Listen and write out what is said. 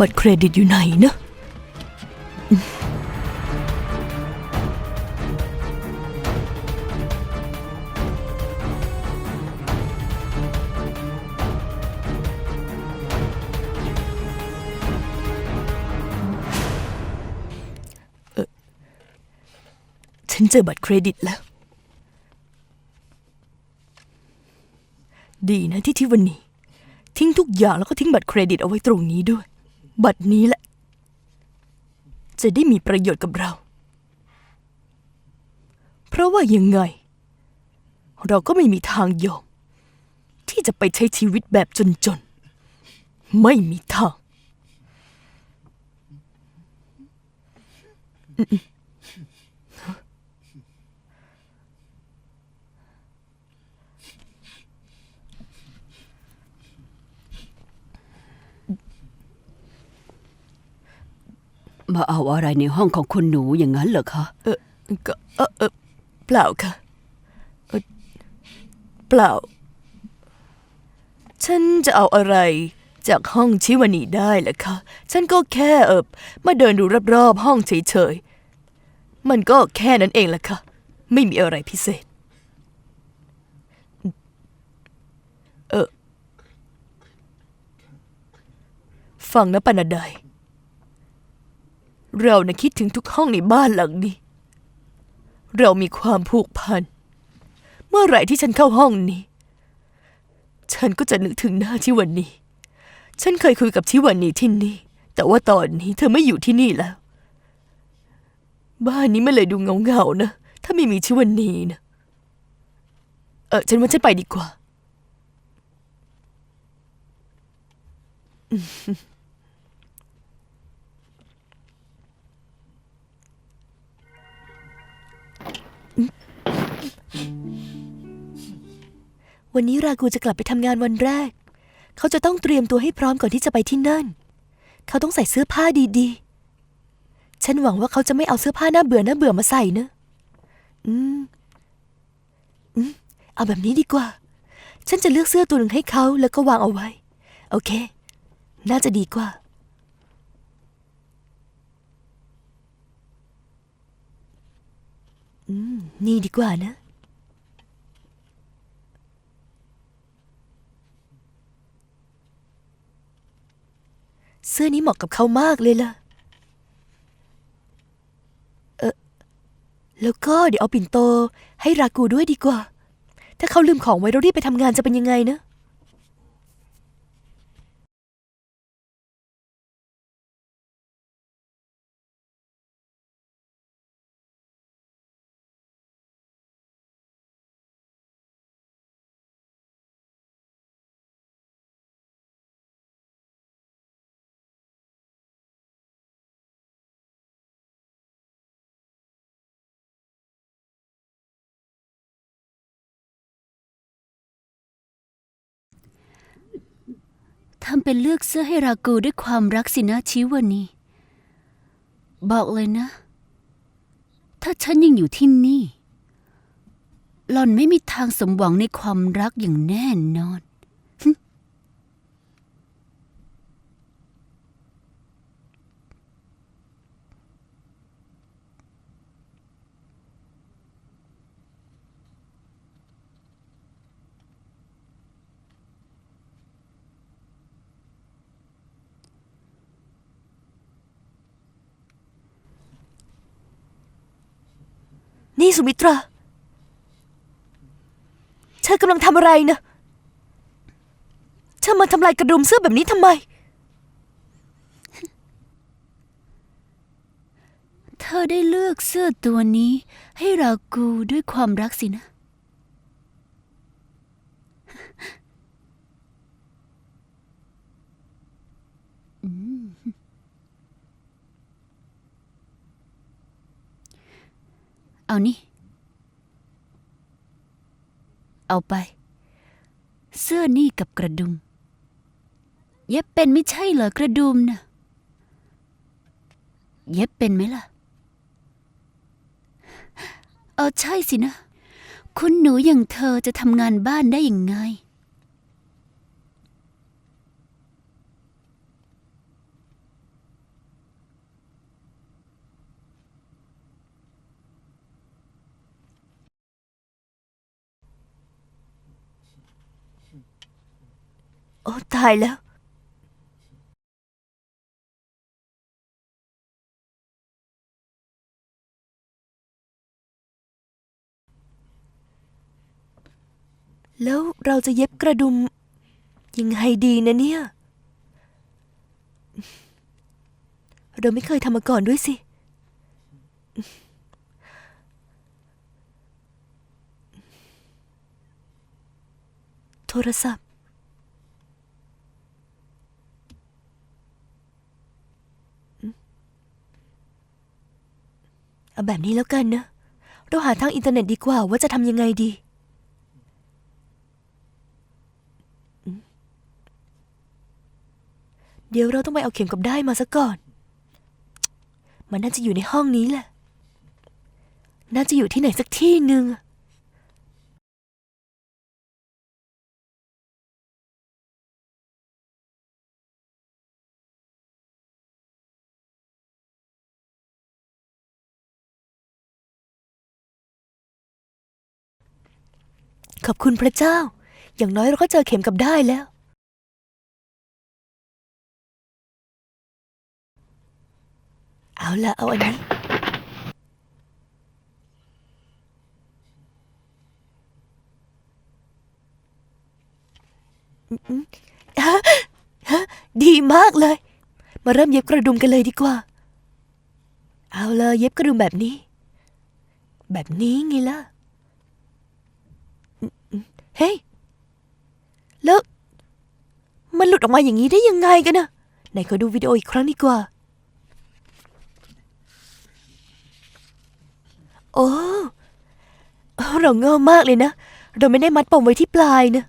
บัตรเครดิตอยู่ไหนนะเออฉันเจอบัตรเครดิตแล้ว ดีนะที่ที่วันนี้ ทิ้งทุกอย่างแล้วก็ทิ้งบัตรเครดิตเอาไว้ตรงนี้ด้วย บัดนี้แหละ จะได้มีประโยชน์กับเรา เพราะว่ายังไง เราก็ไม่มีทางยอมที่จะไปใช้ชีวิตแบบจนๆ ไม่มีทาง มาเอาอะไรในห้องของคุณหนูอย่างนั้นเหรอคะ เออก็เออเออเปล่าค่ะเออเปล่า ฉันจะเอาอะไรจากห้องชิวานีได้ล่ะคะ ฉันก็แค่เออมาเดินดูรอบๆห้องเฉยๆ มันก็แค่นั้นเองล่ะค่ะ ไม่มีอะไรพิเศษ เออ ฟังนะปานาไดาย เรานะคิดถึงทุกห้องในบ้านหลังนี้ เรามีความผูกพัน เมื่อไหร่ที่ฉันเข้าห้องนี้ ฉันก็จะนึกถึงหน้าที่วันนี้ ฉันเคยคุยกับชิวันนี้ที่นี่ แต่ว่าตอนนี้เธอไม่อยู่ที่นี่แล้ว บ้านนี้มันเลยดูเงาๆนะ ถ้าไม่มีชิวันนี้นะ เออฉันว่าฉันไปดีกว่า วันนี้รากูจะกลับไปทำงานวันแรก เขาจะต้องเตรียมตัวให้พร้อมก่อนที่จะไปที่นั่น เขาต้องใส่เสื้อผ้าดีๆ ฉันหวังว่าเขาจะไม่เอาเสื้อผ้าหน้าเบื่อหน้าเบื่อมาใส่นะ อืม อืม เอาแบบนี้ดีกว่า ฉันจะเลือกเสื้อตัวหนึ่งให้เขาแล้วก็วางเอาไว้ โอเค น่าจะดีกว่า อืม นี่ดีกว่านะ เสื้อนี้เหมาะกับเขามากเลยล่ะ เออแล้วก็เดี๋ยวเอาปิ่นโต ให้รากูด้วยดีกว่า ถ้าเขาลืมของไว้เรารีบไปทำงานจะเป็นยังไงนะ ทำเป็นเลือกเสื้อให้รากูด้วยความรักสินะชิวานีบอกเลยนะ ถ้าฉันยังอยู่ที่นี่ หล่อนไม่มีทางสมหวังในความรักอย่างแน่นอน นี่สุมิตรา เธอกำลังทำอะไรนะ เธอมาทำลายกระดุมเสื้อแบบนี้ทำไม เธอได้เลือกเสื้อตัวนี้ให้รากูด้วยความรักสินะ อืม เอานี่ เอาไป เสื้อนี่กับกระดุม เย็บเป็นไม่ใช่เหรอกระดุมนะเย็บเป็นไหมล่ะ เอาใช่สินะ คุณหนูอย่างเธอจะทำงานบ้านได้อย่างไง โอ้ตายแล้ว แล้วเราจะเย็บกระดุม ยังไงดีนะเนี่ย เราไม่เคยทำมาก่อนด้วยสิ โทรศัพท์ เอาแบบนี้แล้วกันนะ เราหาทางอินเทอร์เน็ตดีกว่าว่าจะทำยังไงดี เดี๋ยวเราต้องไปเอาเข็มกับได้ายมาซะก่อน มันน่าจะอยู่ในห้องนี้แหละ น่าจะอยู่ที่ไหนสักที่หนึ่ง ขอบคุณพระเจ้า อย่างน้อยเราก็เจอเข็มกับได้แล้ว เอาละเอาอันนี้ ฮะ ฮะ ดีมากเลย มาเริ่มเย็บกระดุมกันเลยดีกว่า เอาเลยเย็บกระดุมแบบนี้ แบบนี้ไงล่ะ เฮ้ย แล้ว มันหลุดออกมาอย่างนี้ได้ยังไงกันนะไหนขอดูวิดีโออีกครั้งดีกว่า โอ้เราโง่มากเลยนะ เราไม่ได้มัดปมไว้ที่ปลายนะ